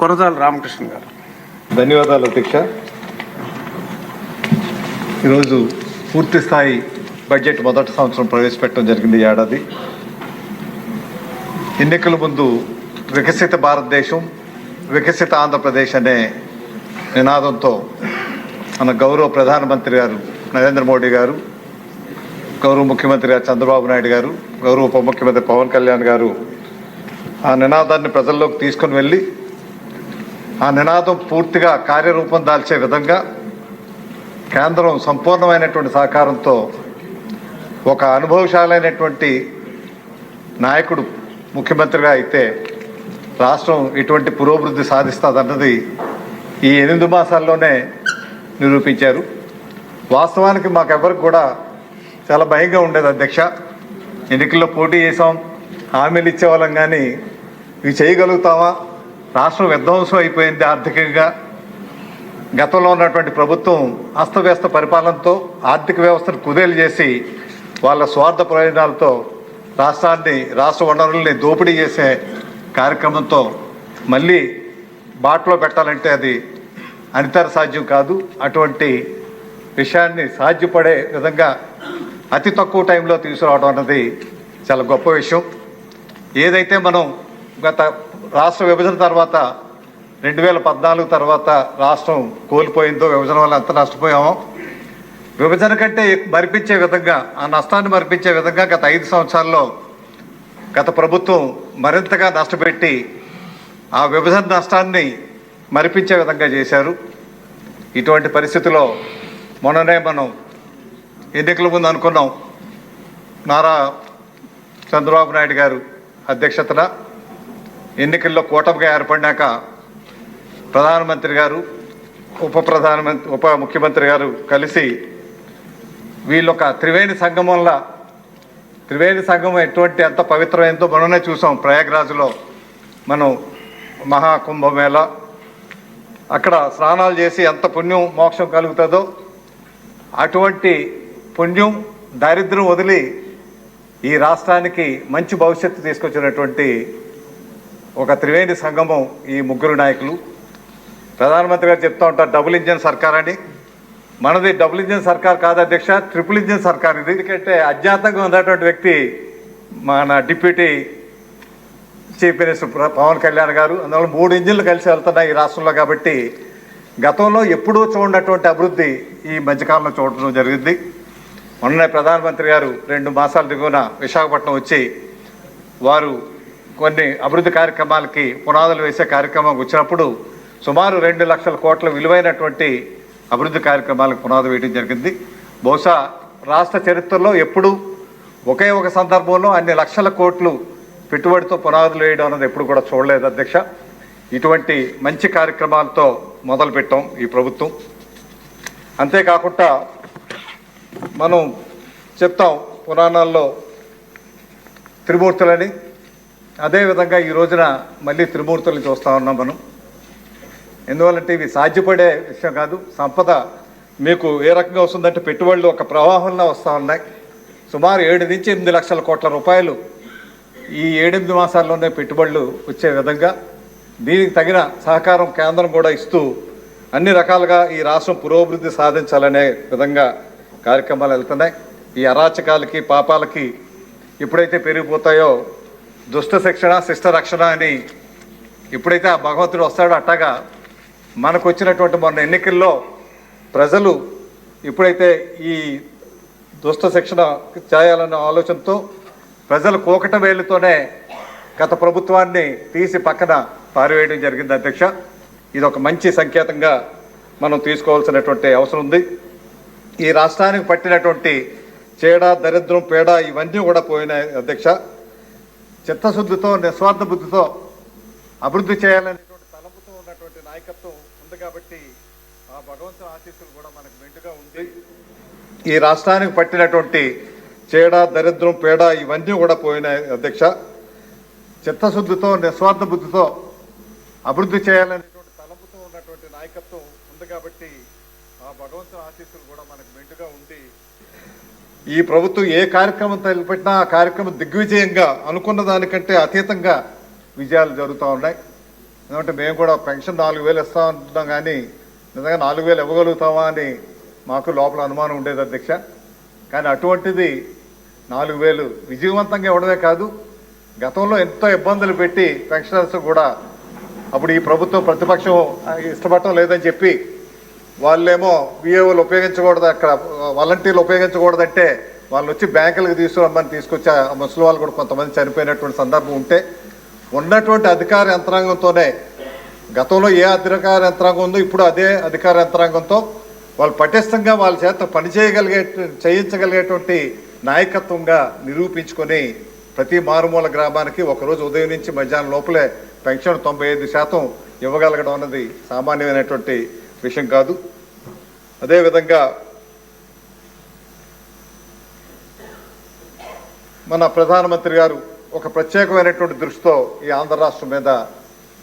కొరదాల రామకృష్ణ గారు. ధన్యవాదాలు అధ్యక్ష. ఈరోజు పూర్తి స్థాయి బడ్జెట్ మొదటి సంవత్సరం ప్రవేశపెట్టడం జరిగింది ఈ ఏడాది. ఎన్నికల ముందు వికసిత భారతదేశం వికసిత ఆంధ్రప్రదేశ్ అనే నినాదంతో మన గౌరవ ప్రధానమంత్రి గారు నరేంద్ర మోడీ గారు గౌరవ ముఖ్యమంత్రి గారు చంద్రబాబు నాయుడు గారు గౌరవ ఉప ముఖ్యమంత్రి పవన్ కళ్యాణ్ గారు ఆ నినాదాన్ని ప్రజల్లోకి తీసుకొని వెళ్ళి ఆ నినాదం పూర్తిగా కార్యరూపం దాల్చే విధంగా కేంద్రం సంపూర్ణమైనటువంటి సహకారంతో ఒక అనుభవశాలైనటువంటి నాయకుడు ముఖ్యమంత్రిగా అయితే రాష్ట్రం ఇటువంటి పురోభివృద్ధి సాధిస్తుందన్నది ఈ ఎనిమిది మాసాల్లోనే నిరూపించారు. వాస్తవానికి మాకెవరికి కూడా చాలా భయంగా ఉండేది అధ్యక్ష. ఎన్నికల్లో పోటీ చేసాం హామీలు ఇచ్చేవాళ్ళం కానీ ఇవి చేయగలుగుతామా? రాష్ట్రం విధ్వంసం అయిపోయింది ఆర్థికంగా. గతంలో ఉన్నటువంటి ప్రభుత్వం అస్తవ్యస్త పరిపాలనతో ఆర్థిక వ్యవస్థను కుదేలు చేసి వాళ్ళ స్వార్థ ప్రయోజనాలతో రాష్ట్రాన్ని రాష్ట్ర వనరుల్ని దోపిడీ చేసే కార్యక్రమంతో మళ్ళీ బాటలో పెట్టాలంటే అది అనితర సాధ్యం కాదు. అటువంటి విషయాన్ని సాధ్యపడే విధంగా అతి తక్కువ టైంలో తీసుకురావడం అన్నది చాలా గొప్ప విషయం. ఏదైతే మనం గత రాష్ట్ర విభజన తర్వాత రెండు వేల పద్నాలుగు తర్వాత రాష్ట్రం కోల్పోయిందో విభజన వల్ల ఎంత నష్టపోయామో విభజన కంటే మరిపించే విధంగా ఆ నష్టాన్ని మరిపించే విధంగా గత ఐదు సంవత్సరాల్లో గత ప్రభుత్వం మరింతగా నష్టపెట్టి ఆ విభజన నష్టాన్ని మరిపించే విధంగా చేశారు. ఇటువంటి పరిస్థితిలో మొన్ననే మనం ఎన్నికల ముందు అనుకున్నాం. నారా చంద్రబాబు నాయుడు గారు అధ్యక్షతన ఎన్నికల్లో కూటమిగా ఏర్పడినాక ప్రధానమంత్రి గారు ఉప ప్రధానమంత్రి ఉప ముఖ్యమంత్రి గారు కలిసి వీళ్ళొక త్రివేణి సంగమంలా త్రివేణి సంగమం ఎటువంటి ఎంత పవిత్రమైందో మనమే చూసాం ప్రయాగ్రాజ్లో మనం మహాకుంభమేళ. అక్కడ స్నానాలు చేసి ఎంత పుణ్యం మోక్షం కలుగుతుందో అటువంటి పుణ్యం దారిద్ర్యం వదిలి ఈ రాష్ట్రానికి మంచి భవిష్యత్తు తీసుకొచ్చినటువంటి ఒక త్రివేణి సంగమం ఈ ముగ్గురు నాయకులు. ప్రధానమంత్రి గారు చెప్తా ఉంటారు డబుల్ ఇంజన్ సర్కార్ అని. మనది డబుల్ ఇంజన్ సర్కార్ కాదు అధ్యక్ష ట్రిపుల్ ఇంజన్ సర్కార్ ఇది. ఎందుకంటే అజ్ఞాతంగా ఉన్నటువంటి వ్యక్తి మన deputy chief minister Pawan Kalyan గారు. అందువల్ల మూడు ఇంజిన్లు కలిసి వెళ్తున్నాయి ఈ రాష్ట్రంలో కాబట్టి గతంలో ఎప్పుడూ చూడనటువంటి అభివృద్ధి ఈ మధ్యకాలంలో చూడటం జరిగింది. మొన్న ప్రధానమంత్రి గారు రెండు మాసాల దిగువన విశాఖపట్నం వచ్చి వారు కొన్ని అభివృద్ధి కార్యక్రమాలకి పునాదులు వేసే కార్యక్రమం వచ్చినప్పుడు సుమారు రెండు లక్షల కోట్ల విలువైనటువంటి అభివృద్ధి కార్యక్రమాలకు పునాది వేయడం జరిగింది. బహుశా రాష్ట్ర చరిత్రలో ఎప్పుడు ఒకే ఒక సందర్భంలో అన్ని లక్షల కోట్లు పెట్టుబడితో పునాదులు వేయడం అన్నది ఎప్పుడు కూడా చూడలేదు అధ్యక్ష. ఇటువంటి మంచి కార్యక్రమాలతో మొదలుపెట్టాం ఈ ప్రభుత్వం. అంతేకాకుండా మనం చెప్తాం పురాణాల్లో త్రిమూర్తులని అదేవిధంగా ఈ రోజున మళ్ళీ త్రిమూర్తులను చూస్తూ ఉన్నాం మనం. ఎందువల్లంటే ఇవి సాధ్యపడే విషయం కాదు. సంపద మీకు ఏ రకంగా వస్తుందంటే పెట్టుబడులు ఒక ప్రవాహంలో వస్తూ ఉన్నాయి. సుమారు ఏడు నుంచి ఎనిమిది లక్షల కోట్ల రూపాయలు ఈ ఏడెనిమిది మాసాల్లోనే పెట్టుబడులు వచ్చే విధంగా దీనికి తగిన సహకారం కేంద్రం కూడా ఇస్తూ అన్ని రకాలుగా ఈ రాష్ట్రం పురోభివృద్ధి సాధించాలనే విధంగా కార్యక్రమాలు వెళ్తున్నాయి. ఈ అరాచకాలకి పాపాలకి ఎప్పుడైతే పెరిగిపోతాయో దుష్ట శిక్షణ శిష్ట రక్షణ అని ఎప్పుడైతే ఆ భగవంతుడు వస్తాడో అట్టాగా మనకు వచ్చినటువంటి మొన్న ఎన్నికల్లో ప్రజలు ఎప్పుడైతే ఈ దుష్ట శిక్షణ చేయాలన్న ఆలోచనతో ప్రజలు కోకట వేలుతోనే గత ప్రభుత్వాన్ని తీసి పక్కన పారివేయడం జరిగింది అధ్యక్ష. ఇది ఒక మంచి సంకేతంగా మనం తీసుకోవాల్సినటువంటి అవసరం ఉంది. ఈ రాష్ట్రానికి పట్టినటువంటి చీడ దరిద్రం పేడ ఇవన్నీ కూడా పోయినాయి అధ్యక్ష. చిత్తశుద్ధితో నిస్వార్థ బుద్ధితో అభివృద్ధి చేయాలనేటువంటి తలంపుతో ఉన్నటువంటి నాయకత్వం ఉంది కాబట్టి ఆ భగవంతుని ఆశీస్సులు కూడా మనకు మెండుగా ఉంది. ఈ రాష్ట్రానికి పట్టినటువంటి చీడ దరిద్రం పేడ ఇవన్నీ కూడా పోయినాయి అధ్యక్ష. చిత్తశుద్ధితో నిస్వార్థ బుద్ధితో అభివృద్ధి చేయాలనేటువంటి తలంపుతో ఉన్నటువంటి నాయకత్వం ఉంది కాబట్టి ఆ భగవంతుని ఆశీస్సులు కూడా మనకు మెండుగా ఉంది. ఈ ప్రభుత్వం ఏ కార్యక్రమం తలపెట్టినా ఆ కార్యక్రమం దిగ్విజయంగా అనుకున్న దానికంటే అతీతంగా విజయాలు జరుగుతూ ఉన్నాయి. ఎందుకంటే మేము కూడా పెన్షన్ నాలుగు వేలు ఇస్తా ఉంటున్నాం కానీ నిజంగా నాలుగు వేలు ఇవ్వగలుగుతామా అని మాకు లోపల అనుమానం ఉండేది అధ్యక్ష. కానీ అటువంటిది నాలుగు వేలు విజయవంతంగా ఇవ్వడమే కాదు గతంలో ఎంతో ఇబ్బందులు పెట్టి పెన్షనర్స్ కూడా అప్పుడు ఈ ప్రభుత్వం ప్రతిపక్షం ఇష్టపడటం లేదని చెప్పి వాళ్ళేమో విఏఓలు ఉపయోగించకూడదు అక్కడ వాలంటీర్లు ఉపయోగించకూడదంటే వాళ్ళు వచ్చి బ్యాంకులకు తీసుకురమ్మని తీసుకొచ్చి ఆ ముసలి వాళ్ళు కూడా కొంతమంది చనిపోయినటువంటి సందర్భం ఉంటే ఉన్నటువంటి అధికార యంత్రాంగంతోనే గతంలో ఏ అధికార యంత్రాంగం ఉందో ఇప్పుడు అదే అధికార యంత్రాంగంతో వాళ్ళు పటిష్టంగా వాళ్ళ చేత పని చేయగలిగే చేయించగలిగేటువంటి నాయకత్వంగా నిరూపించుకొని ప్రతి మారుమూల గ్రామానికి ఒకరోజు ఉదయం నుంచి మధ్యాహ్నం లోపలే పెన్షన్ తొంభై ఐదు శాతం ఇవ్వగలగడం అన్నది సామాన్యమైనటువంటి విషయం కాదు. అదేవిధంగా మన ప్రధానమంత్రి గారు ఒక ప్రత్యేకమైనటువంటి దృష్టితో ఈ ఆంధ్ర రాష్ట్రం మీద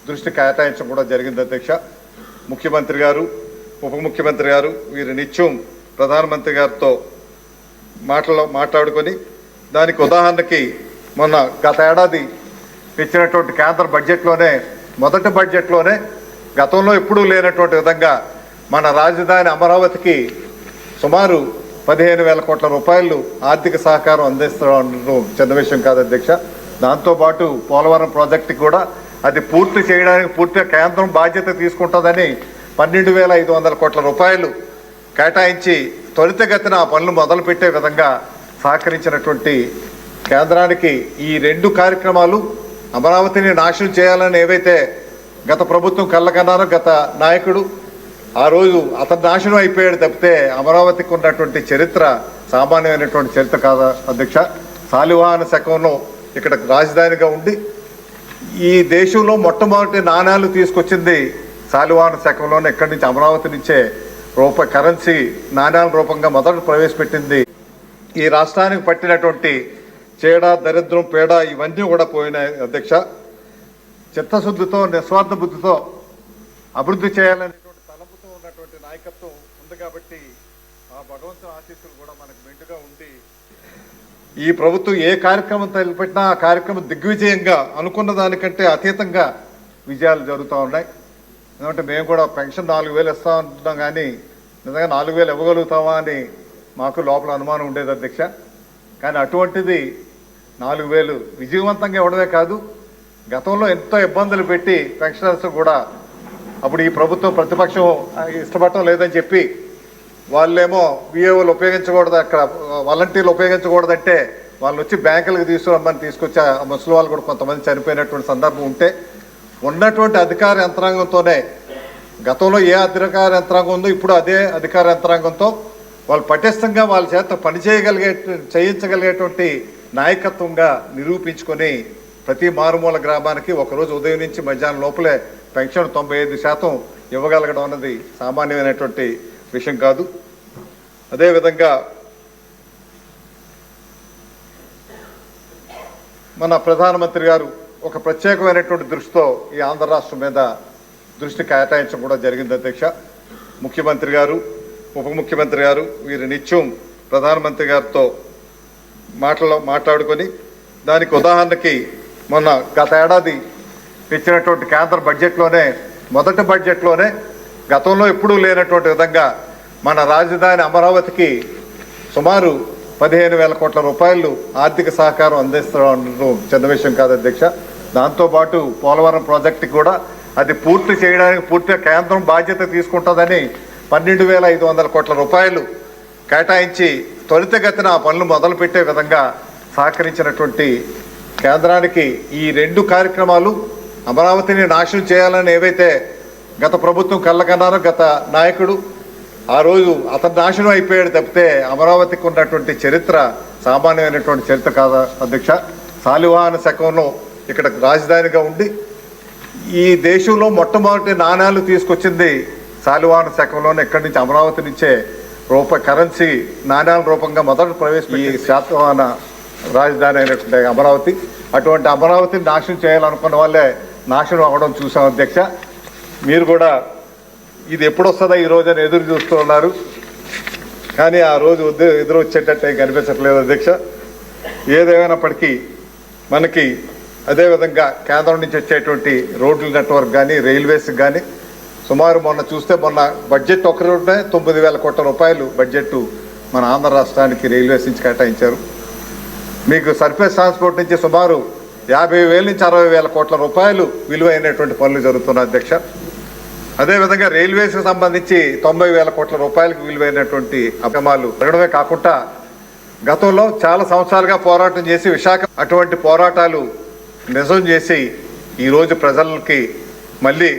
దృష్టి కేటాయించడం కూడా జరిగింది అధ్యక్ష. ముఖ్యమంత్రి గారు ఉప ముఖ్యమంత్రి గారు వీరు నిత్యం ప్రధానమంత్రి గారితో మాటలో మాట్లాడుకొని దానికి ఉదాహరణకి మొన్న గత ఏడాది ఇచ్చినటువంటి కేంద్ర బడ్జెట్లోనే మొదటి బడ్జెట్లోనే గతంలో ఎప్పుడూ లేనటువంటి విధంగా మన రాజధాని అమరావతికి సుమారు పదిహేను వేల కోట్ల రూపాయలు ఆర్థిక సహకారం అందిస్తడం చిన్న విషయం కాదు అధ్యక్ష. దాంతోపాటు పోలవరం ప్రాజెక్టు కూడా అది పూర్తి చేయడానికి పూర్తిగా కేంద్రం బాధ్యత తీసుకుంటుందని పన్నెండు వేల ఐదు వందల కోట్ల రూపాయలు కేటాయించి త్వరితగతిన ఆ పనులు మొదలుపెట్టే విధంగా సహకరించినటువంటి కేంద్రానికి ఈ రెండు కార్యక్రమాలు అమరావతిని నాశనం చేయాలని ఏవైతే గత ప్రభుత్వం కళ్ళకన్నాను గత నాయకుడు. ఆ రోజు అతను నాశనం అయిపోయాడు తప్పితే అమరావతికి ఉన్నటువంటి చరిత్ర సామాన్యమైనటువంటి చరిత్ర కాదా అధ్యక్ష? శాలివాహన శకంలో ఇక్కడ రాజధానిగా ఉండి ఈ దేశంలో మొట్టమొదటి నాణ్యాలు తీసుకొచ్చింది శాలివాహన శకంలోనే ఇక్కడి నుంచి అమరావతి నుంచే రూప కరెన్సీ నాణ్యాల రూపంగా మొదట ప్రవేశపెట్టింది. ఈ రాష్ట్రానికి పట్టినటువంటి చీడ దరిద్రం పేడ ఇవన్నీ కూడా పోయినాయి అధ్యక్ష. చిత్తశుద్ధితో నిస్వార్థ బుద్ధితో అభివృద్ధి చేయాలనేటువంటి తలంపుతో ఉన్నటువంటి నాయకత్వం ఉంది కాబట్టి ఆ భగవంతుని ఆశీస్సులు కూడా మనకు మెండుగా ఉండి ఈ ప్రభుత్వం ఏ కార్యక్రమం తలపెట్టినా ఆ కార్యక్రమం దిగ్విజయంగా అనుకున్న దానికంటే అతీతంగా విజయాలు జరుగుతూ ఉన్నాయి. ఎందుకంటే మేము కూడా పెన్షన్ నాలుగు వేలు ఇస్తా ఉంటున్నాం కానీ నిజంగా నాలుగు వేలు ఇవ్వగలుగుతామా అని మాకు లోపల అనుమానం ఉండేది అధ్యక్ష. కానీ అటువంటిది నాలుగు వేలు విజయవంతంగా ఇవ్వడమే కాదు గతంలో ఎంతో ఇబ్బందులు పెట్టి పెన్షనర్స్ కూడా అప్పుడు ఈ ప్రభుత్వం ప్రతిపక్షం ఇష్టపడటం లేదని చెప్పి వాళ్ళేమో విఏఓలు ఉపయోగించకూడదు అక్కడ వాలంటీర్లు ఉపయోగించకూడదంటే వాళ్ళు వచ్చి బ్యాంకులకు తీసుకురమ్మని తీసుకొచ్చి ఆ ముసలి వాళ్ళు కూడా కొంతమంది చనిపోయినటువంటి సందర్భం ఉంటే ఉన్నటువంటి అధికార యంత్రాంగంతోనే గతంలో ఏ అధికార యంత్రాంగం ఉందో ఇప్పుడు అదే అధికార యంత్రాంగంతో వాళ్ళు పటిష్టంగా వాళ్ళ చేత పని చేయగలిగే చేయించగలిగేటువంటి నాయకత్వంగా నిరూపించుకొని ప్రతి మారుమూల గ్రామానికి ఒకరోజు ఉదయం నుంచి మధ్యాహ్నం లోపలే పెన్షన్ తొంభై ఐదు శాతం ఇవ్వగలగడం అన్నది సామాన్యమైనటువంటి విషయం కాదు. అదేవిధంగా మన ప్రధానమంత్రి గారు ఒక ప్రత్యేకమైనటువంటి దృష్టితో ఈ ఆంధ్ర రాష్ట్రం మీద దృష్టి కేటాయించడం కూడా జరిగింది అధ్యక్ష. ముఖ్యమంత్రి గారు ఉప ముఖ్యమంత్రి గారు వీరు నిత్యం ప్రధానమంత్రి గారితో మాటలో మాట్లాడుకొని దానికి ఉదాహరణకి మొన్న గత ఏడాది ఇచ్చినటువంటి కేంద్ర బడ్జెట్లోనే మొదటి బడ్జెట్లోనే గతంలో ఎప్పుడూ లేనటువంటి విధంగా మన రాజధాని అమరావతికి సుమారు పదిహేను వేల కోట్ల రూపాయలు ఆర్థిక సహకారం అందిస్తాం చిన్న విషయం కాదు అధ్యక్ష. దాంతోపాటు పోలవరం ప్రాజెక్టు కూడా అది పూర్తి చేయడానికి పూర్తిగా కేంద్రం బాధ్యత తీసుకుంటుందని పన్నెండు వేల ఐదు వందల కోట్ల రూపాయలు కేటాయించి త్వరితగతిన ఆ పనులు మొదలుపెట్టే విధంగా సహకరించినటువంటి కేంద్రానికి ఈ రెండు కార్యక్రమాలు అమరావతిని నాశనం చేయాలని ఏవైతే గత ప్రభుత్వం కళ్ళకన్నారో గత నాయకుడు ఆ రోజు అతను నాశనం అయిపోయాడు తప్పితే అమరావతికి ఉన్నటువంటి చరిత్ర సామాన్యమైనటువంటి చరిత్ర కాదా అధ్యక్ష? శాలివాహన శకంలో ఇక్కడ రాజధానిగా ఉండి ఈ దేశంలో మొట్టమొదటి నాణ్యాలు తీసుకొచ్చింది శాలివాహన శకంలోనే ఇక్కడి నుంచి అమరావతి నుంచే రూప కరెన్సీ నాణ్యాల రూపంగా మొదట ప్రవేశపెట్టి ఈ శాతవాహన రాజధాని అయినటువంటి అమరావతి. అటువంటి అమరావతిని నాశనం చేయాలనుకున్న వాళ్ళే నాశనం అవ్వడం చూసాం అధ్యక్ష. మీరు కూడా ఇది ఎప్పుడొస్తుందా ఈ రోజు అని ఎదురు చూస్తూ ఉన్నారు. కానీ ఆ రోజు ఎదురు వచ్చేటట్టు ఏం కనిపించట్లేదు అధ్యక్ష. ఏదేమైనప్పటికీ మనకి అదేవిధంగా కేంద్రం నుంచి వచ్చేటువంటి రోడ్ల నెట్వర్క్ కానీ రైల్వేస్ కానీ సుమారు మొన్న చూస్తే మొన్న బడ్జెట్ ఒకటే తొమ్మిది వేల కోట్ల రూపాయలు బడ్జెట్ మన ఆంధ్ర రాష్ట్రానికి రైల్వేస్ నుంచి కేటాయించారు. మీకు సర్ఫేస్ ట్రాన్స్పోర్ట్ నుంచి సుమారు యాభై వేల నుంచి అరవై వేల కోట్ల రూపాయలు విలువైనటువంటి పనులు జరుగుతున్నాయి అధ్యక్ష. అదేవిధంగా రైల్వేస్కి సంబంధించి తొంభై వేల కోట్ల రూపాయలకు విలువైనటువంటి అభ్యమాలు జరగడమే కాకుండా గతంలో చాలా సంవత్సరాలుగా పోరాటం చేసి విశాఖ అటువంటి పోరాటాలు నిజం చేసి ఈరోజు ప్రజలకి మళ్ళీ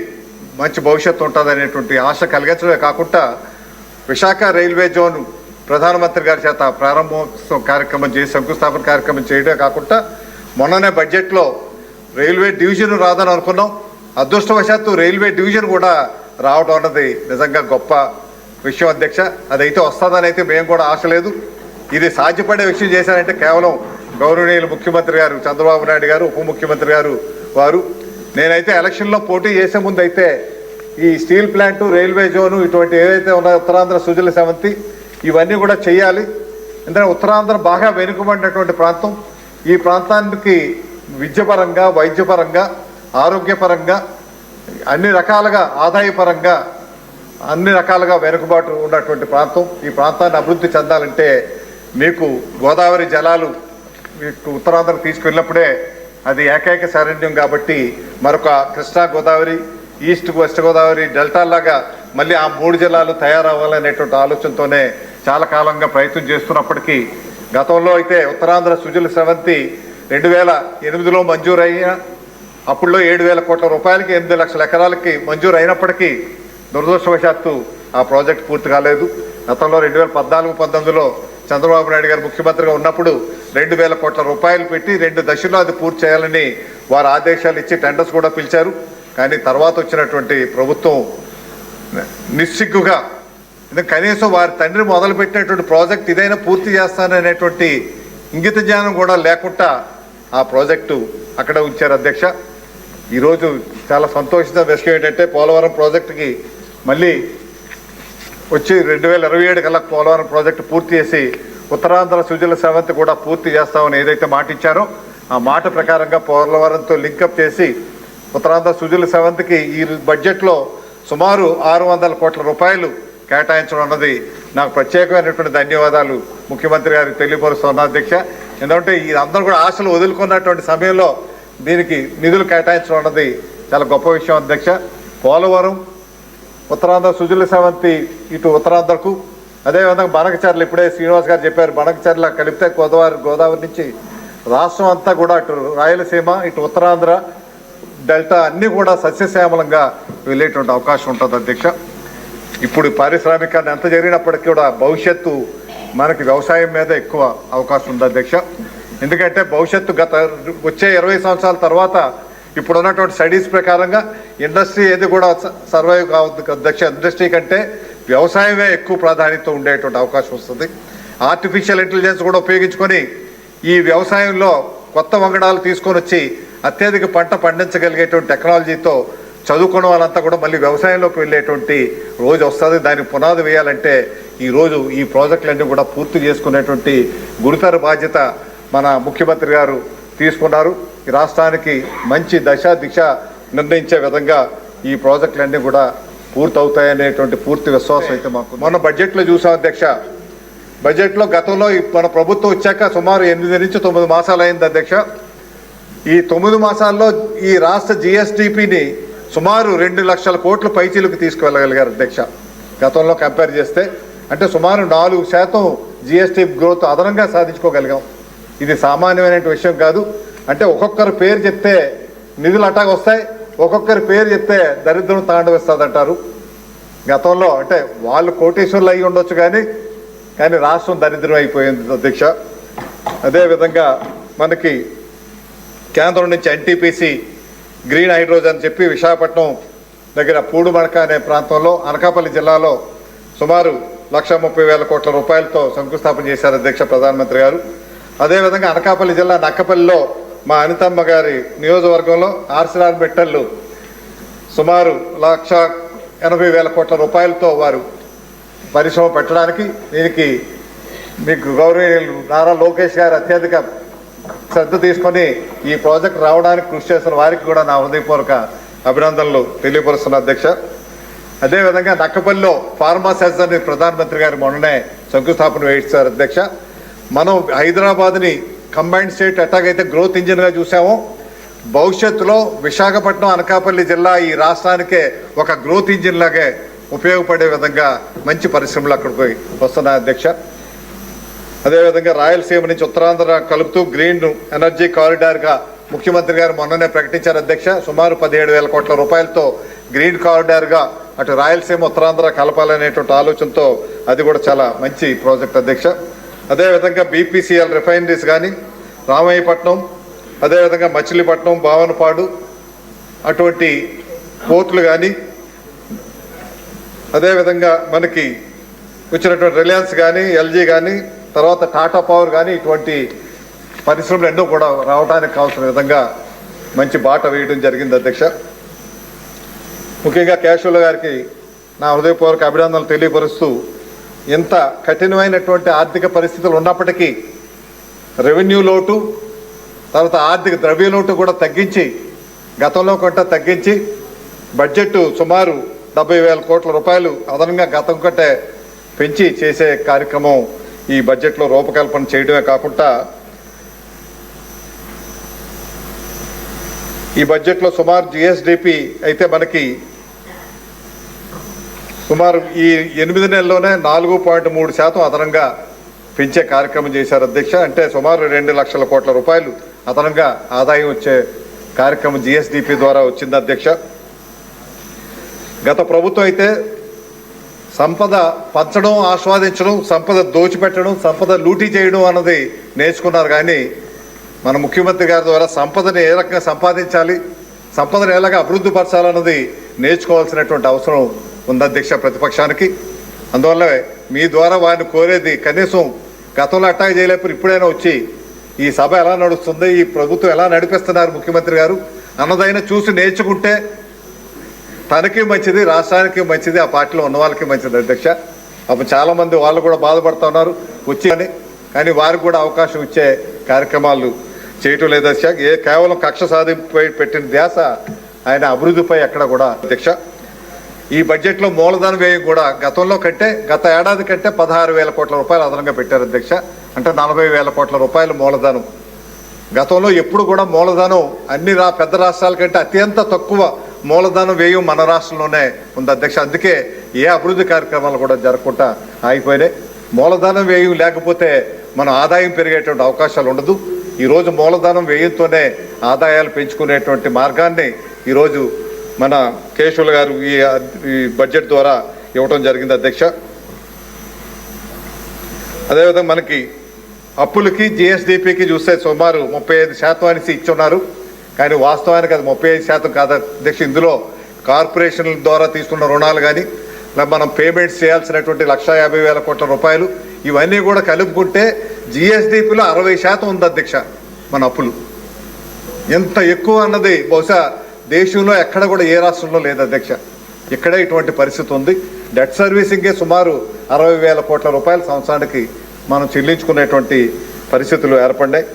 మంచి భవిష్యత్తు ఉంటుందనేటువంటి ఆశ కలిగించడమే కాకుండా విశాఖ రైల్వే జోన్ ప్రధానమంత్రి గారి చేత ప్రారంభోత్సవం కార్యక్రమం చేసి శంకుస్థాపన కార్యక్రమం చేయడమే కాకుండా మొన్ననే బడ్జెట్లో రైల్వే డివిజన్ రాదని అనుకున్నాం. అదృష్టవశాత్తు రైల్వే డివిజన్ కూడా రావడం అన్నది నిజంగా గొప్ప విషయం అధ్యక్ష. అదైతే వస్తుందని అయితే మేము కూడా ఆశ లేదు. ఇది సాధ్యపడే విషయం చేశారంటే కేవలం గౌరవనీయులు ముఖ్యమంత్రి గారు చంద్రబాబు నాయుడు గారు ఉప ముఖ్యమంత్రి గారు వారు. నేనైతే ఎలక్షన్లో పోటీ చేసే ముందు అయితే ఈ స్టీల్ ప్లాంటు రైల్వే జోను ఇటువంటి ఏదైతే ఉన్నాయో ఉత్తరాంధ్ర సుజల సమంతి ఇవన్నీ కూడా చేయాలి. ఎందుకంటే ఉత్తరాంధ్ర బాగా వెనుకబడినటువంటి ప్రాంతం. ఈ ప్రాంతానికి విద్యపరంగా వైద్యపరంగా ఆరోగ్యపరంగా అన్ని రకాలుగా ఆదాయపరంగా అన్ని రకాలుగా వెనుకబాటు ఉన్నటువంటి ప్రాంతం. ఈ ప్రాంతాన్ని అభివృద్ధి చెందాలంటే మీకు గోదావరి జలాలు మీకు ఉత్తరాంధ్రకు తీసుకెళ్ళినప్పుడే అది ఏకైక శరణ్యం కాబట్టి మరొక కృష్ణా గోదావరి ఈస్ట్ వెస్ట్ గోదావరి డెల్టాలాగా మళ్ళీ ఆ మూడు జిల్లాలు తయారవ్వాలనేటువంటి ఆలోచనతోనే చాలా కాలంగా ప్రయత్నం చేస్తున్నప్పటికీ గతంలో అయితే ఉత్తరాంధ్ర సుజల స్రవంతి రెండు వేల ఎనిమిదిలో మంజూరయ్య అప్పుడులో ఏడు వేల కోట్ల రూపాయలకి ఎనిమిది లక్షల ఎకరాలకి మంజూరు అయినప్పటికీ దురదృష్టవశాత్తు ఆ ప్రాజెక్ట్ పూర్తి కాలేదు. గతంలో రెండు వేల పద్నాలుగు పంతొమ్మిదిలో చంద్రబాబు నాయుడు గారు ముఖ్యమంత్రిగా ఉన్నప్పుడు రెండు వేల కోట్ల రూపాయలు పెట్టి రెండు దశల్లో అది పూర్తి చేయాలని వారు ఆదేశాలు ఇచ్చి టెండర్స్ కూడా పిలిచారు. కానీ తర్వాత వచ్చినటువంటి ప్రభుత్వం నిస్సిగ్గుగా కనీసం వారి తండ్రి మొదలుపెట్టినటువంటి ప్రాజెక్ట్ ఇదైనా పూర్తి చేస్తాననేటువంటి ఇంగిత జ్ఞానం కూడా లేకుండా ఆ ప్రాజెక్టు అక్కడ ఉంచారు అధ్యక్ష. ఈరోజు చాలా సంతోషించిన విషయం ఏంటంటే పోలవరం ప్రాజెక్టుకి మళ్ళీ వచ్చి రెండు వేల ఇరవై ఏడు కల్లా పోలవరం ప్రాజెక్టు పూర్తి చేసి ఉత్తరాంధ్ర సుజల సేవంతి కూడా పూర్తి చేస్తామని ఏదైతే మాట ఇచ్చారో ఆ మాట ప్రకారంగా పోలవరంతో లింకప్ చేసి ఉత్తరాంధ్ర సుజల సేవంతికి ఈ బడ్జెట్లో సుమారు ఆరు వందల కోట్ల రూపాయలు కేటాయించడం అన్నది నాకు ప్రత్యేకమైనటువంటి ధన్యవాదాలు. ముఖ్యమంత్రి గారికి తెలియపరుస్తున్నా అధ్యక్ష ఎందుకంటే ఈ అందరూ కూడా ఆశలు వదులుకున్నటువంటి సమయంలో దీనికి నిధులు కేటాయించడం అన్నది చాలా గొప్ప విషయం అధ్యక్ష. పోలవరం ఉత్తరాంధ్ర సుజల సెవంతి ఇటు ఉత్తరాంధ్రకు. అదేవిధంగా బనకచర్ల ఇప్పుడే శ్రీనివాస్ గారు చెప్పారు బనకచర్ల కలిపితే గోదావరి గోదావరి నుంచి రాష్ట్రం అంతా కూడా అటు రాయలసీమ ఇటు ఉత్తరాంధ్ర డెల్టా అన్నీ కూడా సస్యశ్యామలంగా వెళ్ళేటువంటి అవకాశం ఉంటుంది అధ్యక్ష. ఇప్పుడు పారిశ్రామికాన్ని ఎంత జరిగినప్పటికీ కూడా భవిష్యత్తు మనకి వ్యవసాయం మీద ఎక్కువ అవకాశం ఉంది అధ్యక్ష. ఎందుకంటే భవిష్యత్తు గత వచ్చే ఇరవై సంవత్సరాల తర్వాత ఇప్పుడు ఉన్నటువంటి స్టడీస్ ప్రకారంగా ఇండస్ట్రీ ఏది కూడా సర్వైవ్ కావద్దు అధ్యక్ష. ఇండస్ట్రీ కంటే వ్యవసాయమే ఎక్కువ ప్రాధాన్యత ఉండేటువంటి అవకాశం వస్తుంది. ఆర్టిఫిషియల్ ఇంటెలిజెన్స్ కూడా ఉపయోగించుకొని ఈ వ్యవసాయంలో కొత్త వంగడాలు తీసుకొని వచ్చి అత్యధిక పంట పండించగలిగేటువంటి టెక్నాలజీతో చదువుకున్న వాళ్ళంతా కూడా మళ్ళీ వ్యవసాయంలోకి వెళ్ళేటువంటి రోజు వస్తుంది. దానికి పునాది వేయాలంటే ఈరోజు ఈ ప్రాజెక్టులన్నీ కూడా పూర్తి చేసుకునేటువంటి గురుతర బాధ్యత మన ముఖ్యమంత్రి గారు తీసుకున్నారు. ఈ రాష్ట్రానికి మంచి దశ దిశ నిర్ణయించే విధంగా ఈ ప్రాజెక్టులన్నీ కూడా పూర్తవుతాయనేటువంటి పూర్తి విశ్వాసం అయితే మాకు మొన్న బడ్జెట్లో చూసాం అధ్యక్ష. బడ్జెట్లో గతంలో మన ప్రభుత్వం వచ్చాక సుమారు ఎనిమిది నుంచి తొమ్మిది మాసాలు అయింది అధ్యక్ష. ఈ తొమ్మిది మాసాల్లో ఈ రాష్ట్ర జిఎస్డిపిని సుమారు రెండు లక్షల కోట్ల పైచీలకు తీసుకువెళ్ళగలిగారు అధ్యక్ష. గతంలో కంపేర్ చేస్తే అంటే సుమారు నాలుగు శాతం జిఎస్టీ గ్రోత్ అదనంగా సాధించుకోగలిగాం. ఇది సామాన్యమైన విషయం కాదు. అంటే ఒక్కొక్కరి పేరు చెప్తే నిధులు అటాగా వస్తాయి ఒక్కొక్కరి పేరు చెప్తే దరిద్రం తాండవిస్తుంది అంటారు గతంలో అంటే వాళ్ళు కోటేశ్వర్లు అయి ఉండొచ్చు కానీ కానీ రాష్ట్రం దరిద్రం అయిపోయింది అధ్యక్ష. అదేవిధంగా మనకి కేంద్రం నుంచి ఎన్టీపీసీ గ్రీన్ హైడ్రోజన్ చెప్పి విశాఖపట్నం దగ్గర పూడుమడక అనే ప్రాంతంలో అనకాపల్లి జిల్లాలో సుమారు లక్ష ముప్పై వేల కోట్ల రూపాయలతో శంకుస్థాపన చేశారు అధ్యక్ష ప్రధానమంత్రి గారు. అదేవిధంగా అనకాపల్లి జిల్లా నక్కపల్లిలో మా అనితమ్మ గారి నియోజకవర్గంలో ఆర్సిరాన్ మెట్టళ్ళు సుమారు లక్ష ఎనభై వేల కోట్ల రూపాయలతో వారు పరిశ్రమ పెట్టడానికి దీనికి మీకు గౌరవనీయులు నారా లోకేష్ గారు అత్యధిక శ్రద్ధ తీసుకొని ఈ ప్రాజెక్ట్ రావడానికి కృషి చేస్తున్న వారికి కూడా నా హృదయపూర్వక అభినందనలు తెలియపరుస్తున్న అధ్యక్ష. అదేవిధంగా నక్కపల్లిలో ఫార్మా సెన్స్ ప్రధానమంత్రి గారు మొన్ననే శంకుస్థాపన వేయిస్తారు అధ్యక్ష. మనం హైదరాబాద్ని కంబైన్డ్ స్టేట్ ఎట్టాగైతే గ్రోత్ ఇంజిన్గా చూసామో. భవిష్యత్తులో విశాఖపట్నం అనకాపల్లి జిల్లా ఈ రాష్ట్రానికే ఒక గ్రోత్ ఇంజిన్ లాగే ఉపయోగపడే విధంగా మంచి పరిశ్రమలు అక్కడికి వస్తున్నాయి అధ్యక్ష. అదేవిధంగా రాయలసీమ నుంచి ఉత్తరాంధ్ర కలుపుతూ గ్రీన్ ఎనర్జీ కారిడార్గా ముఖ్యమంత్రి గారు మొన్ననే ప్రకటించారు. అధ్యక్ష సుమారు పదిహేడు వేల కోట్ల రూపాయలతో గ్రీన్ కారిడార్గా అటు రాయలసీమ ఉత్తరాంధ్ర కలపాలనేటువంటి ఆలోచనతో అది కూడా చాలా మంచి ప్రాజెక్ట్ అధ్యక్ష. అదేవిధంగా బీపీసీఎల్ రిఫైనరీస్ కానీ రామయ్యపట్నం అదేవిధంగా మచిలీపట్నం భావనపాడు అటువంటి పోర్టులు కానీ అదేవిధంగా మనకి వచ్చినటువంటి రిలయన్స్ కానీ ఎల్జీ కానీ తర్వాత టాటా పవర్ కానీ ఇటువంటి పరిశ్రమలు ఎన్నో కూడా రావడానికి కావాల్సిన విధంగా మంచి బాట వేయడం జరిగింది అధ్యక్ష. ముఖ్యంగా కేశవుల గారికి నా హృదయపూర్వక అభినందనలు తెలియపరుస్తూ ఇంత కఠినమైనటువంటి ఆర్థిక పరిస్థితులు ఉన్నప్పటికీ రెవెన్యూ లోటు తర్వాత ఆర్థిక ద్రవ్య లోటు కూడా తగ్గించి గతంలో కొంత తగ్గించి బడ్జెట్ సుమారు డెబ్బై వేల కోట్ల రూపాయలు అదనంగా గతం కంటే పెంచి చేసే కార్యక్రమం ఈ బడ్జెట్లో రూపకల్పన చేయడమే కాకుండా ఈ బడ్జెట్లో సుమారు జిఎస్డిపి అయితే మనకి సుమారు ఈ ఎనిమిది నెలల్లోనే నాలుగు పాయింట్ మూడు శాతం అదనంగా పెంచే కార్యక్రమం చేశారు అధ్యక్ష. అంటే సుమారు రెండు లక్షల కోట్ల రూపాయలు అదనంగా ఆదాయం వచ్చే కార్యక్రమం జిఎస్డిపి ద్వారా వచ్చింది అధ్యక్ష. గత ప్రభుత్వం అయితే సంపద పంచడం ఆస్వాదించడం సంపద దోచిపెట్టడం సంపద లూటీ చేయడం అన్నది నేర్చుకున్నారు. కానీ మన ముఖ్యమంత్రి గారి ద్వారా సంపదని ఏ రకంగా సంపాదించాలి సంపదను ఎలాగ అభివృద్ధి పరచాలన్నది నేర్చుకోవాల్సినటువంటి అవసరం ఉంది అధ్యక్ష ప్రతిపక్షానికి. అందువల్ల మీ ద్వారా వారిని కోరేది కనీసం గతంలో అటాక్ చేయలేకపోతే ఇప్పుడైనా వచ్చి ఈ సభ ఎలా నడుస్తుంది ఈ ప్రభుత్వం ఎలా నడిపిస్తున్నారు ముఖ్యమంత్రి గారు అన్నదైనా చూసి నేర్చుకుంటే తనకి మంచిది రాష్ట్రానికి మంచిది ఆ పార్టీలో ఉన్న వాళ్ళకి మంచిది అధ్యక్ష. అప్పుడు చాలామంది వాళ్ళు కూడా బాధపడుతూ ఉన్నారు. వచ్చి అని కానీ వారికి కూడా అవకాశం ఇచ్చే కార్యక్రమాలు చేయటం లేదు అధ్యక్ష. ఏ కేవలం కక్ష సాధింపుపై పెట్టిన ధ్యాస ఆయన అభివృద్ధిపై ఎక్కడ కూడా అధ్యక్ష. ఈ బడ్జెట్లో మూలధన వ్యయం కూడా గతంలో కంటే గత ఏడాది కంటే పదహారు వేల కోట్ల రూపాయలు అదనంగా పెట్టారు అధ్యక్ష. అంటే నలభై వేల కోట్ల రూపాయలు మూలధనం. గతంలో ఎప్పుడు కూడా మూలధనం అన్ని రా పెద్ద రాష్ట్రాల కంటే అత్యంత తక్కువ మూలధనం వ్యయం మన రాష్ట్రంలోనే ఉంది అధ్యక్ష. అందుకే ఏ అభివృద్ధి కార్యక్రమాలు కూడా జరగకుండా ఆగిపోయినాయి. మూలధనం వ్యయం లేకపోతే మన ఆదాయం పెరిగేటువంటి అవకాశాలు ఉండదు. ఈరోజు మూలధనం వ్యయంతోనే ఆదాయాలు పెంచుకునేటువంటి మార్గాన్ని ఈరోజు మన కేశవుల గారు ఈ ఈ బడ్జెట్ ద్వారా ఇవ్వటం జరిగింది అధ్యక్ష. అదేవిధంగా మనకి అప్పులకి జిఎస్డిపికి చూస్తే సుమారు ముప్పై ఐదు శాతం అనేసి ఇచ్చున్నారు. కానీ వాస్తవానికి అది ముప్పై ఐదు శాతం కాదు. అధ్యక్ష ఇందులో కార్పొరేషన్ల ద్వారా తీసుకున్న రుణాలు కానీ మనం పేమెంట్స్ చేయాల్సినటువంటి లక్ష యాభై వేల కోట్ల రూపాయలు ఇవన్నీ కూడా కలుపుకుంటే జిఎస్డిపిలో అరవై శాతం ఉంది అధ్యక్ష మన అప్పులు. ఎంత ఎక్కువ అన్నది బహుశా దేశంలో ఎక్కడ కూడా ఏ రాష్ట్రంలో లేదు అధ్యక్ష. ఇక్కడే ఇటువంటి పరిస్థితి ఉంది. డెట్ సర్వీసింగే సుమారు అరవై వేల కోట్ల రూపాయల సంవత్సరానికి మనం చెల్లించుకునేటువంటి పరిస్థితులు ఏర్పడ్డాయి.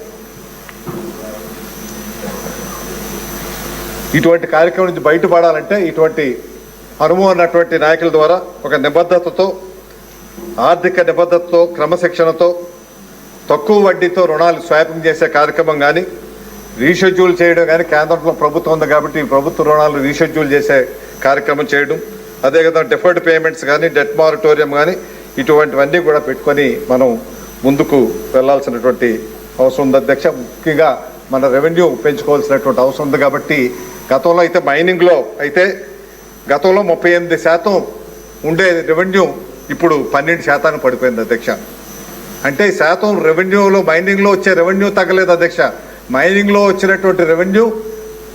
ఇటువంటి కార్యక్రమం నుంచి బయటపడాలంటే ఇటువంటి అనుభవం ఉన్నటువంటి నాయకుల ద్వారా ఒక నిబద్ధతతో ఆర్థిక నిబద్ధతతో క్రమశిక్షణతో తక్కువ వడ్డీతో రుణాలు స్వాపింగ్ చేసే కార్యక్రమం కానీ రీషెడ్యూల్ చేయడం కానీ కేంద్రంలో ప్రభుత్వం ఉంది కాబట్టి ప్రభుత్వ రుణాలు రీషెడ్యూల్ చేసే కార్యక్రమం చేయడం అదేవిధంగా డిఫర్డ్ పేమెంట్స్ కానీ డెట్ మారిటోరియం కానీ ఇటువంటివన్నీ కూడా పెట్టుకొని మనం ముందుకు వెళ్ళాల్సినటువంటి అవసరం ఉంది. అధ్యక్ష ముఖ్యంగా మన రెవెన్యూ పెంచుకోవాల్సినటువంటి అవసరం ఉంది కాబట్టి గతంలో అయితే మైనింగ్లో అయితే గతంలో ముప్పై ఎనిమిది శాతం ఉండే రెవెన్యూ ఇప్పుడు పన్నెండు శాతానికి పడిపోయింది అధ్యక్ష. అంటే శాతం రెవెన్యూలో మైనింగ్లో వచ్చే రెవెన్యూ తగ్గలేదు అధ్యక్ష. మైనింగ్లో వచ్చినటువంటి రెవెన్యూ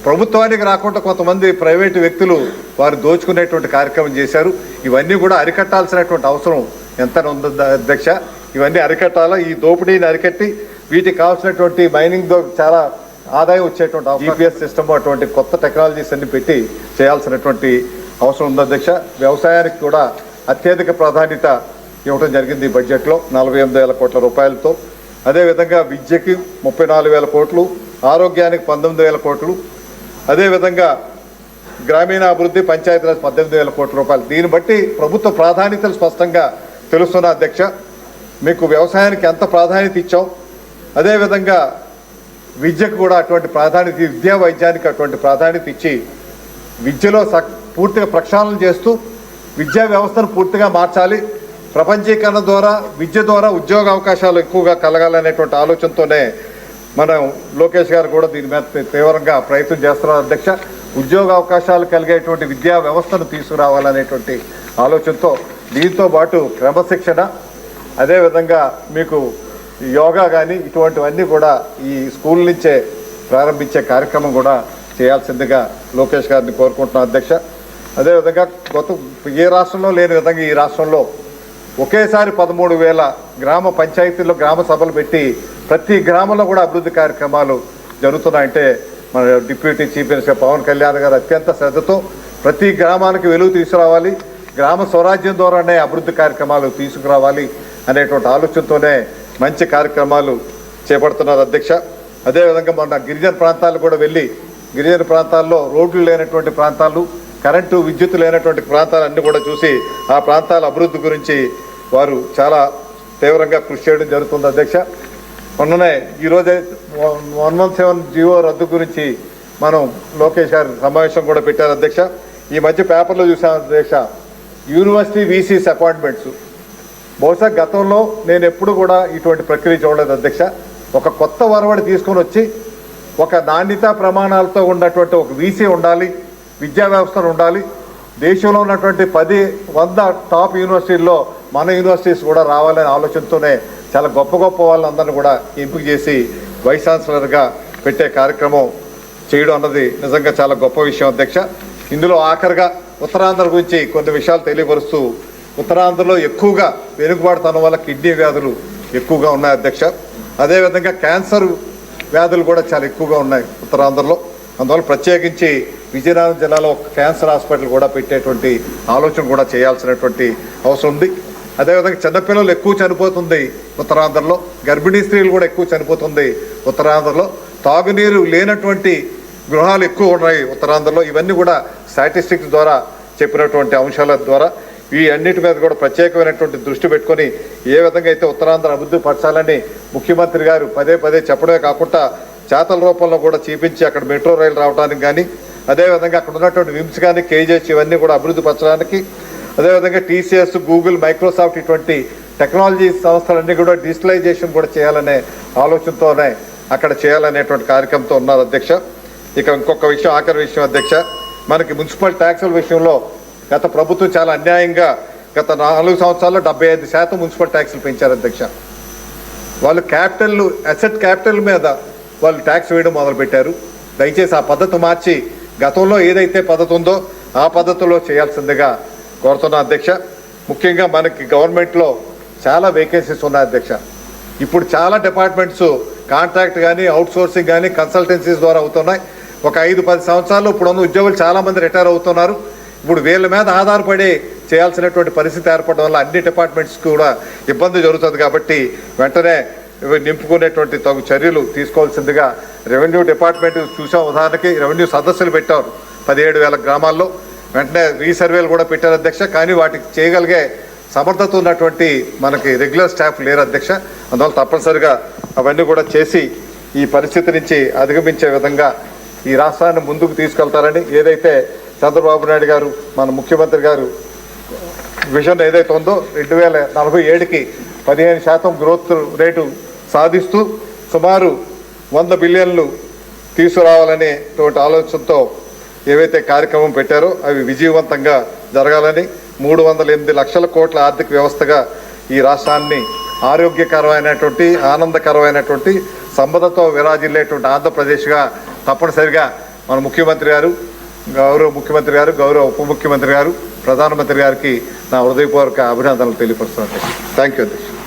ప్రభుత్వానికి రాకుండా కొంతమంది ప్రైవేటు వ్యక్తులు వారు దోచుకునేటువంటి కార్యక్రమం చేశారు. ఇవన్నీ కూడా అరికట్టాల్సినటువంటి అవసరం ఎంత ఉంది అధ్యక్ష. ఇవన్నీ అరికట్టాలా? ఈ దోపిడీని అరికట్టి వీటికి కావాల్సినటువంటి మైనింగ్తో చాలా ఆదాయం వచ్చేటువంటి జీపీఎస్ సిస్టమ్ అటువంటి కొత్త టెక్నాలజీస్ అన్ని పెట్టి చేయాల్సినటువంటి అవసరం ఉంది. అధ్యక్ష వ్యవసాయానికి కూడా అత్యధిక ప్రాధాన్యత ఇవ్వడం జరిగింది ఈ బడ్జెట్లో నలభై ఎనిమిది వేల కోట్ల రూపాయలతో. అదేవిధంగా విద్యకి ముప్పై నాలుగు వేల కోట్లు ఆరోగ్యానికి పంతొమ్మిది వేల కోట్లు అదేవిధంగా గ్రామీణాభివృద్ధి పంచాయతీరాజ్ పద్దెనిమిది వేల కోట్ల రూపాయలు. దీన్ని బట్టి ప్రభుత్వ ప్రాధాన్యతలు స్పష్టంగా తెలుస్తున్న అధ్యక్ష. మీకు వ్యవసాయానికి ఎంత ప్రాధాన్యత ఇచ్చాం? అదేవిధంగా విద్యకు కూడా అటువంటి ప్రాధాన్యత విద్యా వైద్యానికి అటువంటి ప్రాధాన్యత ఇచ్చి విద్యలో స పూర్తిగా ప్రక్షాళన చేస్తూ విద్యా వ్యవస్థను పూర్తిగా మార్చాలి. ప్రపంచీకరణ ద్వారా విద్య ద్వారా ఉద్యోగ అవకాశాలు ఎక్కువగా కలగాలనేటువంటి ఆలోచనతోనే మనం లోకేష్ గారు కూడా దీని మీద తీవ్రంగా ప్రయత్నం చేస్తున్నారు. అధ్యక్ష ఉద్యోగ అవకాశాలు కలిగేటువంటి విద్యా వ్యవస్థను తీసుకురావాలనేటువంటి ఆలోచనతో దీంతో పాటు క్రమశిక్షణ అదేవిధంగా మీకు యోగా కానీ ఇటువంటివన్నీ కూడా ఈ స్కూల్ నుంచే ప్రారంభించే కార్యక్రమం కూడా చేయాల్సిందిగా లోకేష్ గారిని కోరుకుంటున్నాను అధ్యక్ష. అదేవిధంగా గత ఏ రాష్ట్రంలో లేని విధంగా ఈ రాష్ట్రంలో ఒకేసారి పదమూడు వేల గ్రామ పంచాయతీల్లో గ్రామ సభలు పెట్టి ప్రతి గ్రామంలో కూడా అభివృద్ధి కార్యక్రమాలు జరుగుతున్నాయంటే మన deputy chief minister Pawan Kalyan గారు అత్యంత శ్రద్ధతో ప్రతి గ్రామానికి వెలుగు తీసుకురావాలి గ్రామ స్వరాజ్యం ద్వారానే అభివృద్ధి కార్యక్రమాలు తీసుకురావాలి అనేటువంటి ఆలోచనతోనే మంచి కార్యక్రమాలు చేపడుతున్నారు అధ్యక్ష. అదేవిధంగా మొన్న గిరిజన ప్రాంతాలు కూడా వెళ్ళి గిరిజన ప్రాంతాల్లో రోడ్లు లేనటువంటి ప్రాంతాలు కరెంటు విద్యుత్ లేనటువంటి ప్రాంతాలన్నీ కూడా చూసి ఆ ప్రాంతాల అభివృద్ధి గురించి వారు చాలా తీవ్రంగా కృషి చేయడం జరుగుతుంది అధ్యక్ష. మొన్ననే ఈరోజే వన్ వన్ సెవెన్ జియో రద్దు గురించి మనం లోకేష్ గారు సమావేశం కూడా పెట్టారు అధ్యక్ష. ఈ మధ్య పేపర్లో చూసాం అధ్యక్ష యూనివర్సిటీ వీసీస్ అపాయింట్మెంట్స్. బహుశా గతంలో నేను ఎప్పుడు కూడా ఇటువంటి ప్రక్రియ చూడలేదు అధ్యక్ష. ఒక కొత్త వరవడి తీసుకొని వచ్చి ఒక నాణ్యతా ప్రమాణాలతో ఉన్నటువంటి ఒక వీసీ ఉండాలి విద్యా వ్యవస్థను ఉండాలి. దేశంలో ఉన్నటువంటి పది వంద టాప్ యూనివర్సిటీల్లో మన యూనివర్సిటీస్ కూడా రావాలనే ఆలోచనతోనే చాలా గొప్ప గొప్ప వాళ్ళందరినీ కూడా ఎంపిక చేసి వైస్ ఛాన్సలర్గా పెట్టే కార్యక్రమం చేయడం అన్నది నిజంగా చాలా గొప్ప విషయం అధ్యక్ష. ఇందులో ఆఖరిగా ఉత్తరాంధ్ర గురించి కొన్ని విషయాలు తెలియపరుస్తూ ఉత్తరాంధ్రలో ఎక్కువగా వెనుకబాటుతనం వల్ల కిడ్నీ వ్యాధులు ఎక్కువగా ఉన్నాయి అధ్యక్ష. అదేవిధంగా క్యాన్సర్ వ్యాధులు కూడా చాలా ఎక్కువగా ఉన్నాయి ఉత్తరాంధ్రలో. అందువల్ల ప్రత్యేకించి విజయనగరం జిల్లాలో ఒక క్యాన్సర్ హాస్పిటల్ కూడా పెట్టేటువంటి ఆలోచన కూడా చేయాల్సినటువంటి అవసరం ఉంది. అదేవిధంగా చిన్నపిల్లలు ఎక్కువ చనిపోతుంది ఉత్తరాంధ్రలో. గర్భిణీ స్త్రీలు కూడా ఎక్కువ చనిపోతుంది ఉత్తరాంధ్రలో. తాగునీరు లేనటువంటి గృహాలు ఎక్కువ ఉన్నాయి ఉత్తరాంధ్రలో. ఇవన్నీ కూడా స్టాటిస్టిక్స్ ద్వారా చెప్పినటువంటి అంశాల ద్వారా ఈ అన్నిటి మీద కూడా ప్రత్యేకమైనటువంటి దృష్టి పెట్టుకొని ఏ విధంగా అయితే ఉత్తరాంధ్ర అభివృద్ధి పరచాలని ముఖ్యమంత్రి గారు పదే పదే చెప్పడమే కాకుండా చేతల రూపంలో కూడా చూపించి అక్కడ మెట్రో రైలు రావడానికి కానీ అదేవిధంగా అక్కడ ఉన్నటువంటి విమ్స్ కానీ కేజీహెచ్ ఇవన్నీ కూడా అభివృద్ధి పరచడానికి అదేవిధంగా టీసీఎస్ గూగుల్ మైక్రోసాఫ్ట్ ఇటువంటి టెక్నాలజీ సంస్థలన్నీ కూడా డిజిటలైజేషన్ కూడా చేయాలనే ఆలోచనతోనే అక్కడ చేయాలనేటువంటి కార్యక్రమంతో ఉన్నారు అధ్యక్ష. ఇక ఇంకొక విషయం ఆఖరి విషయం అధ్యక్ష. మనకి మున్సిపల్ ట్యాక్సుల విషయంలో గత ప్రభుత్వం చాలా అన్యాయంగా గత నాలుగు సంవత్సరాల్లో డెబ్బై ఐదు శాతం మున్సిపల్ ట్యాక్స్లు పెంచారు అధ్యక్ష. వాళ్ళు క్యాపిటల్ అసెట్ క్యాపిటల్ మీద వాళ్ళు ట్యాక్స్ వేయడం మొదలుపెట్టారు. దయచేసి ఆ పద్ధతి మార్చి గతంలో ఏదైతే పద్ధతి ఉందో ఆ పద్ధతిలో చేయాల్సిందిగా కోరుతున్నా అధ్యక్ష. ముఖ్యంగా మనకి గవర్నమెంట్లో చాలా వేకెన్సీస్ ఉన్నాయి అధ్యక్ష. ఇప్పుడు చాలా డిపార్ట్మెంట్స్ కాంట్రాక్ట్ కానీ అవుట్సోర్సింగ్ కానీ కన్సల్టెన్సీస్ ద్వారా అవుతున్నాయి. ఒక ఐదు పది సంవత్సరాలు ఇప్పుడు ఉన్న ఉద్యోగులు చాలామంది రిటైర్ అవుతున్నారు. ఇప్పుడు వీళ్ళ మీద ఆధారపడి చేయాల్సినటువంటి పరిస్థితి ఏర్పడడం వల్ల అన్ని డిపార్ట్మెంట్స్ కూడా ఇబ్బంది జరుగుతుంది కాబట్టి వెంటనే నింపుకునేటువంటి తగు చర్యలు తీసుకోవాల్సిందిగా రెవెన్యూ డిపార్ట్మెంట్ చూసాం. ఉదాహరణకి రెవెన్యూ సదస్సులు పెట్టారు పదిహేడు వేల గ్రామాల్లో. వెంటనే రీసర్వేలు కూడా పెట్టారు అధ్యక్ష. కానీ వాటికి చేయగలిగే సమర్థత ఉన్నటువంటి మనకి రెగ్యులర్ స్టాఫ్ లేరు అధ్యక్ష. అందువల్ల తప్పనిసరిగా అవన్నీ కూడా చేసి ఈ పరిస్థితి నుంచి అధిగమించే విధంగా ఈ రాష్ట్రాన్ని ముందుకు తీసుకెళ్తారని ఏదైతే చంద్రబాబు నాయుడు గారు మన ముఖ్యమంత్రి గారు విజన్ ఏదైతే ఉందో రెండు వేల నలభై ఏడుకి పదిహేను శాతం గ్రోత్ రేటు సాధిస్తూ సుమారు వంద బిలియన్లు తీసుకురావాలనేటువంటి ఆలోచనతో ఏవైతే కార్యక్రమం పెట్టారో అవి విజయవంతంగా జరగాలని మూడు వందల ఎనిమిది లక్షల కోట్ల ఆర్థిక వ్యవస్థగా ఈ రాష్ట్రాన్ని ఆరోగ్యకరమైనటువంటి ఆనందకరమైనటువంటి సంపదతో విరాజిల్లేటువంటి ఆంధ్రప్రదేశ్గా తప్పనిసరిగా మన ముఖ్యమంత్రి గారు గౌరవ ముఖ్యమంత్రి గారు గౌరవ ఉప ముఖ్యమంత్రి గారు ప్రధానమంత్రి గారికి నా హృదయపూర్వక అభినందనలు తెలియపరుస్తున్నాను. థ్యాంక్ యూ అధ్యక్ష.